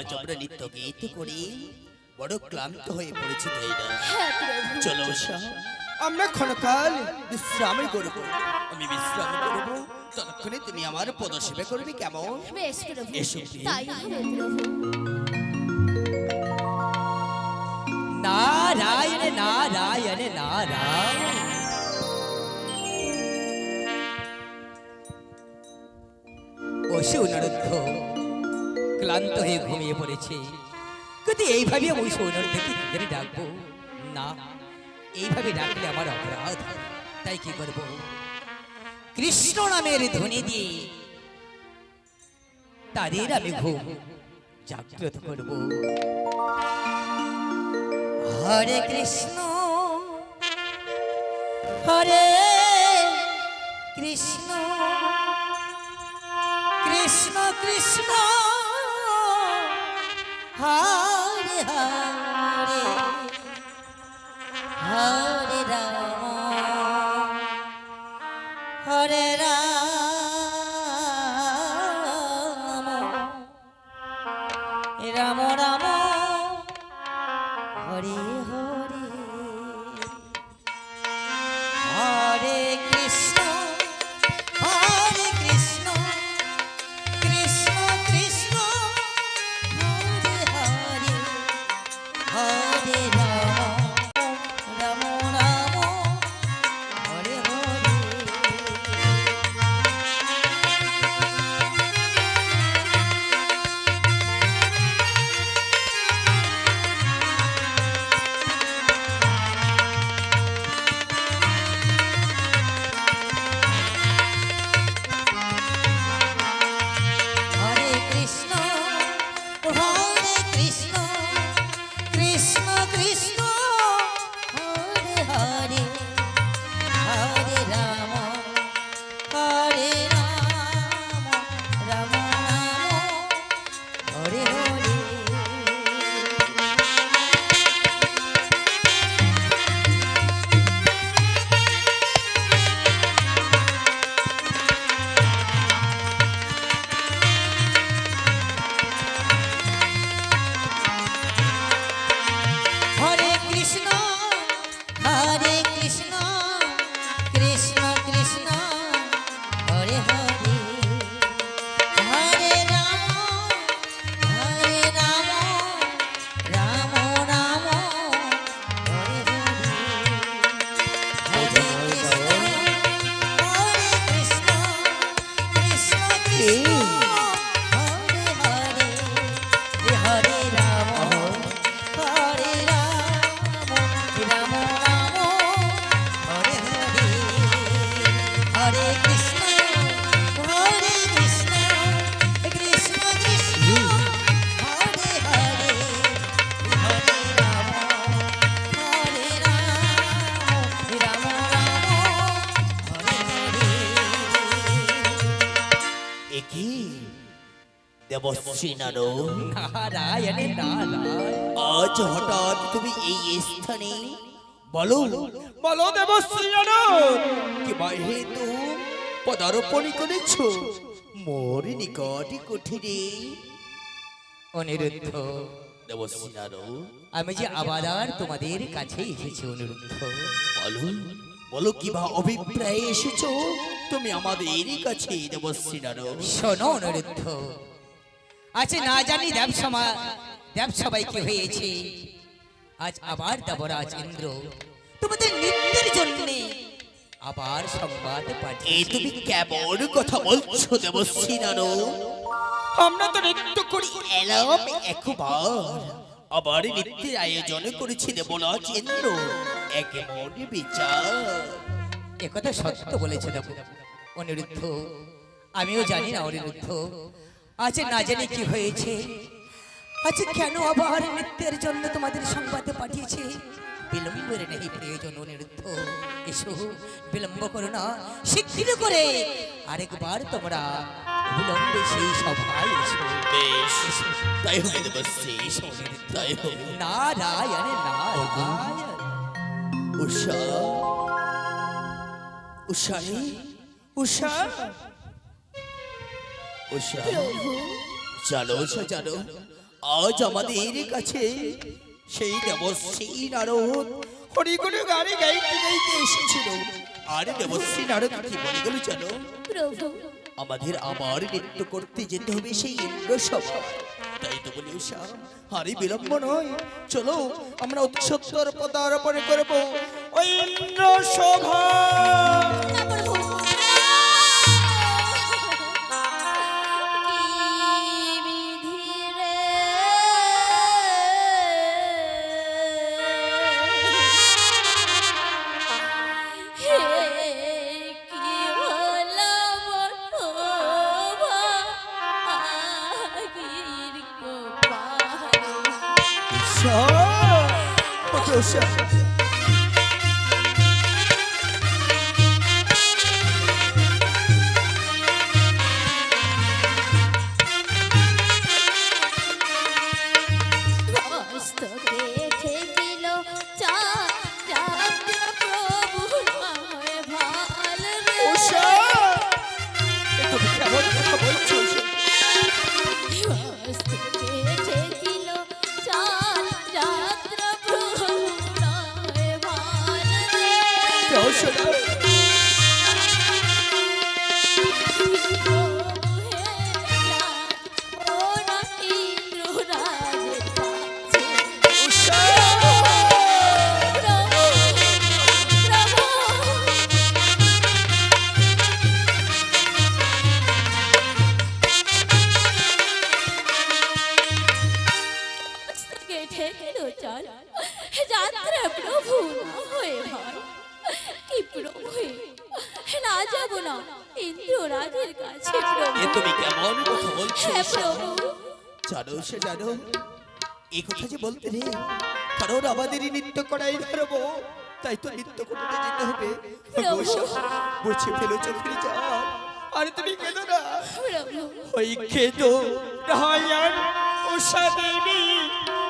আজ আমরা নিত্য গীত করি বড় ক্লান্ত হয়ে পড়েছি তাই না চলো আমরা ক্ষণকাল বিশ্রাম করব। আমি বিশ্রাম করব। ততক্ষণে তুমি আমার পদসেবা করবে কেমন? এসো, নারায়ণ নারায়ণ নারায়ণ। অসু অনুরুদ্ধ ক্লান্ত হয়ে ঘুমিয়ে পড়েছে। কিন্তু এইভাবে আমি সৌনর্ধকে কি করে ডাকবো, না, এইভাবে ডাকলে আমার অপরাধ তাই কি করব? কৃষ্ণ নামের ধ্বনি দিয়ে তাদের আমি ঘুম জাগ্রত করব। হরে কৃষ্ণ হরে কৃষ্ণ কৃষ্ণ কৃষ্ণ। হরে হরে দেবশ্রী নারদ নারায়ণ নারায়ণ আজ হঠাৎ তুমি এই স্থানে বলো। বলো দেবশ্রী আনন্দ কি হেতু পদার্পণ করেছ? মোর নিকট কুঠিরে। অনিরুদ্ধ দেবশ্রী নারদ আমি যে আবার আর তোমাদের কাছে এসেছি অনিরুদ্ধ। বলো। বলো কিবা অভিপ্রায়ে এসেছ? তুমি আমাদের কাছে দেবশ্রী নারদ শোনো অনিরুদ্ধ। আজ না জানি দেবসমা দেবসভায় কি হয়েছে। আজ আবার দেবরাজ ইন্দ্র তোমাদের নিত্যের জন্য আবার সংবাদ এ পাঠিয়েছে তুমি কেমন কথা বলছো দেবশ্রী নারদ আমরা তো নৃত্য করি। এলাম একবার। আবার নৃত্যের আয়োজন করেছি দেবরাজ ইন্দ্র। একেমন বিচার। একথা সত্য বলেছে অনিরুদ্ধ। আমিও জানি না অনিরুদ্ধ। আজ না জানি কি হয়েছে। আজ কেন আবার নৃত্যের জন্য তোমাদের সংবাদ পাঠিয়েছে? বিলম্বের নেই প্রয়োজন অনিরুদ্ধ। এসো বিলম্ব করো না শীঘ্র করে। আরেকবার তোমরা বিলম্বে সেই সভায় এসো। তাই দেবশ্রী তাই হবে নারায়ণ নারায়ণ। উষা। উষা উষা। উষা। জানো উষা জানো আজ আমাদের কাছে সেই দেবশ্রী নারদ হরিগুলো গাড়ি গাইতে গাইতে এসেছিল। আর দেবশ্রী নারদ কি বলে গেল জানো? আমাদের আবার নৃত্য করতে যেতে হবে সেই ইন্দ্র সভা তাই তো বলি উষা আরে বিলম্ব নয়। চলো আমরা অতি সত্তর পদার্পণ করব। ইন্দ্র Rússia. মস্তকে ঠেকিল যাত্রা প্রভু হয়ে ভাই কি প্রভু না যাব না ইন্দ্র রাজের কাছে এ তুমি কেমন কথা বলছো? প্রভু। জানো সে জানো এই কথা যে বলতে রে কারণ আমাদেরই নৃত্য করাই ধরবো তাই তো নৃত্য করতে যেতে হবে। বুঝে ফেলো চোখের যা আর তুমি কেঁদো না। ওই খেদো রায়ান উষা দেবী।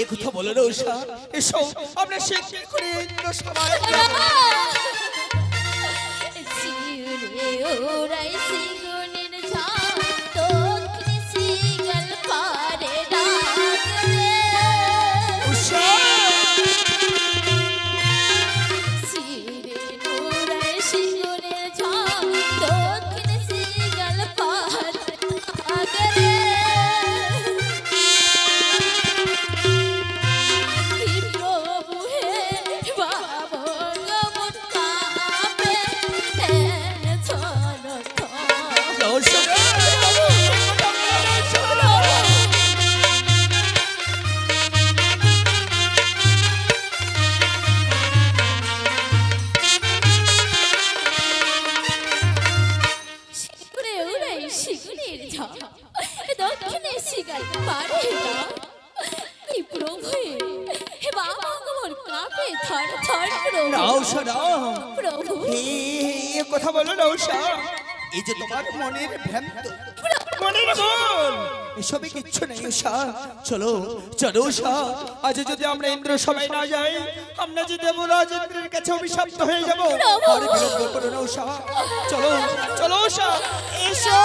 এ কথা বলো না উষা এসো আমরা শিগগির করে ইন্দ্র সভায় ওরাই সিগুনের শিগুরের ঝড় দক্ষিণে শিগাল পারে না কি প্রভু হে বাবা আমার কাপে থর থর প্রভু প্রভু এ কথা বলো উষা এই যে তোমার মনের ভ্রান্ত মনের এসবে কিচ্ছু নেই উষা চলো চলো উষা আজ যদি আমরা ইন্দ্র সবাই না যাই আমরা যে দেবরাজ ইন্দ্রের কাছে অভিশপ্ত হয়ে যাব আর বিলম্ব করো না উষা চলো চলো উষা এসো